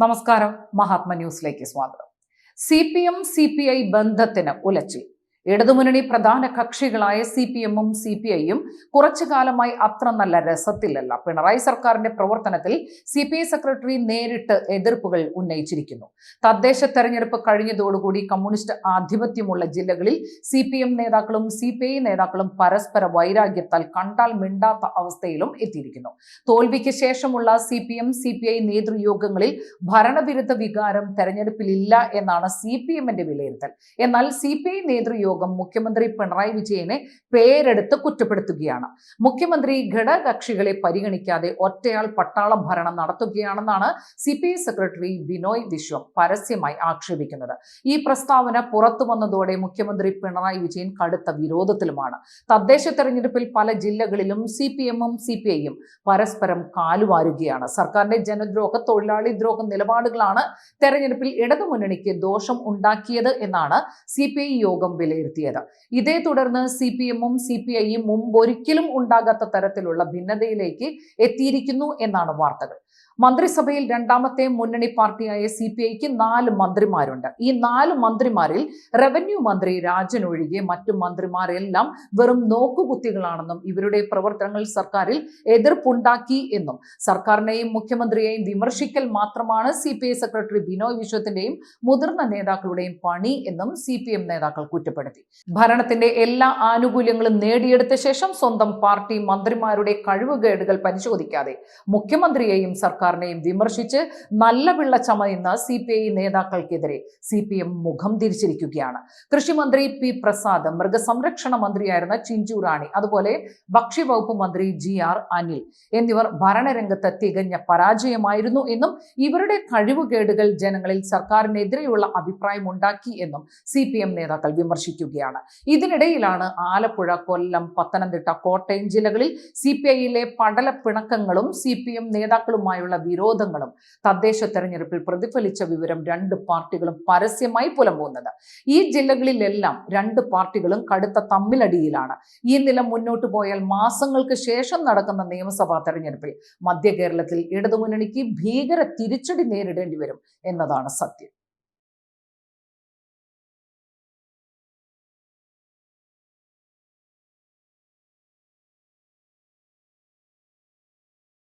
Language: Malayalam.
നമസ്കാരം. മഹാത്മ ന്യൂസിലേക്ക് സ്വാഗതം. C P M C P I ബന്ധത്തിന് ഉലച്ചിൽ. ഇടതുമുന്നണി പ്രധാന കക്ഷികളായ സി പി എമ്മും സി പി ഐയും കുറച്ചു കാലമായി അത്ര നല്ല രസത്തിലല്ല. പിണറായി സർക്കാരിന്റെ പ്രവർത്തനത്തിൽ സി പി ഐ സെക്രട്ടറി നേരിട്ട് എതിർപ്പുകൾ ഉന്നയിച്ചിരിക്കുന്നു. തദ്ദേശ തെരഞ്ഞെടുപ്പ് കഴിഞ്ഞതോടുകൂടി കമ്മ്യൂണിസ്റ്റ് ആധിപത്യമുള്ള ജില്ലകളിൽ സി പി എം നേതാക്കളും സി പി ഐ നേതാക്കളും പരസ്പര വൈരാഗ്യത്താൽ കണ്ടാൽ മിണ്ടാത്ത അവസ്ഥയിലും എത്തിയിരിക്കുന്നു. തോൽവിക്ക് ശേഷമുള്ള C P M C P I നേതൃയോഗങ്ങളിൽ ഭരണവിരുദ്ധ വികാരം തെരഞ്ഞെടുപ്പിലില്ല എന്നാണ് സി പി എമ്മിന്റെ വിലയിരുത്തൽ. എന്നാൽ സി പി ഐ നേതൃയോഗം മുഖ്യമന്ത്രി പിണറായി വിജയനെ പേരെടുത്ത് കുറ്റപ്പെടുത്തുകയാണ്. മുഖ്യമന്ത്രി ഘടകകക്ഷികളെ പരിഗണിക്കാതെ ഒറ്റയാൾ പട്ടാള ഭരണം നടത്തുകയാണെന്നാണ് C P I secretary Binoy Viswam പരസ്യമായി ആക്ഷേപിക്കുന്നത്. ഈ പ്രസ്താവന പുറത്തു വന്നതോടെ മുഖ്യമന്ത്രി പിണറായി വിജയൻ കടുത്ത വിരോധത്തിലുമാണ്. തദ്ദേശ തെരഞ്ഞെടുപ്പിൽ പല ജില്ലകളിലും സി പി എമ്മും സി പി ഐയും പരസ്പരം കാലുവാരുകയാണ്. സർക്കാരിന്റെ ജനദ്രോഹ തൊഴിലാളി ദ്രോഹ നിലപാടുകളാണ് തെരഞ്ഞെടുപ്പിൽ ഇടതുമുന്നണിക്ക് ദോഷം ഉണ്ടാക്കിയത് എന്നാണ് സി യോഗം വിലയിരുത്തിയത് ഇതേ തുടർന്ന് സി പി എമ്മും സി പി ഐയും മുമ്പ് ഒരിക്കലും ഉണ്ടാകാത്ത തരത്തിലുള്ള ഭിന്നതയിലേക്ക് എത്തിയിരിക്കുന്നു എന്നാണ് വാർത്തകൾ. മന്ത്രിസഭയിൽ രണ്ടാമത്തെ മുന്നണി പാർട്ടിയായ സി പി ഐക്ക് നാല് മന്ത്രിമാരുണ്ട്. ഈ നാല് മന്ത്രിമാരിൽ റവന്യൂ മന്ത്രി രാജൻ ഒഴികെ മറ്റു മന്ത്രിമാരെല്ലാം വെറും നോക്കുകുത്തികളാണെന്നും ഇവരുടെ പ്രവർത്തനങ്ങൾ സർക്കാരിൽ എതിർപ്പുണ്ടാക്കി എന്നും സർക്കാരിനെയും മുഖ്യമന്ത്രിയെയും വിമർശിക്കൽ മാത്രമാണ് സി സെക്രട്ടറി ബിനോയ് വിശ്വത്തിന്റെയും മുതിർന്ന നേതാക്കളുടെയും പണി എന്നും സി നേതാക്കൾ കുറ്റപ്പെടുത്തി. ഭരണത്തിന്റെ എല്ലാ ആനുകൂല്യങ്ങളും നേടിയെടുത്ത ശേഷം സ്വന്തം പാർട്ടി മന്ത്രിമാരുടെ കഴിവുകേടുകൾ പരിശോധിക്കാതെ മുഖ്യമന്ത്രിയെയും സർക്കാരിനെയും വിമർശിച്ച് നല്ല പിള്ള ചമയുന്ന സി പി ഐ നേതാക്കൾക്കെതിരെ സി പി എം മുഖം തിരിച്ചിരിക്കുകയാണ്. കൃഷിമന്ത്രി പി പ്രസാദ് മൃഗസംരക്ഷണ മന്ത്രിയായിരുന്ന ചിഞ്ചു റാണി അതുപോലെ ഭക്ഷ്യവകുപ്പ് മന്ത്രി ജി ആർ അനിൽ എന്നിവർ ഭരണരംഗത്ത് തികഞ്ഞ പരാജയമായിരുന്നു എന്നും ഇവരുടെ കഴിവുകേടുകൾ ജനങ്ങളിൽ സർക്കാരിനെതിരെയുള്ള അഭിപ്രായം ഉണ്ടാക്കി എന്നും സി പി എം നേതാക്കൾ വിമർശിക്കുകയാണ് ഇതിനിടയിലാണ് ആലപ്പുഴ കൊല്ലം പത്തനംതിട്ട കോട്ടയം ജില്ലകളിൽ സി പി ഐയിലെ പടലപ്പിണക്കങ്ങളും സി പി എം നേതാക്കളുമായുള്ള വിരോധങ്ങളും തദ്ദേശ തെരഞ്ഞെടുപ്പിൽ പ്രതിഫലിച്ച വിവരം രണ്ട് പാർട്ടികളും പരസ്യമായി പുലമ്പുന്നത്. ഈ ജില്ലകളിലെല്ലാം രണ്ട് പാർട്ടികളും കടുത്ത തമ്മിലടിയിലാണ്. ഈ നില മുന്നോട്ട് പോയാൽ മാസങ്ങൾക്ക് ശേഷം നടക്കുന്ന നിയമസഭാ തെരഞ്ഞെടുപ്പിൽ മധ്യ കേരളത്തിൽ ഇടതുമുന്നണിക്ക് ഭീകര തിരിച്ചടി നേരിടേണ്ടി വരും എന്നതാണ് സത്യം.